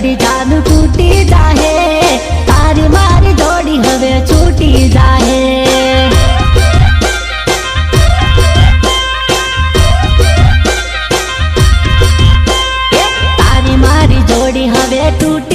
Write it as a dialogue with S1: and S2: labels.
S1: थोड़ी जान फूटी जाए तारी मारी दौड़ी हवे छूटी जाए तारी मारी जोड़ी हवे टूटी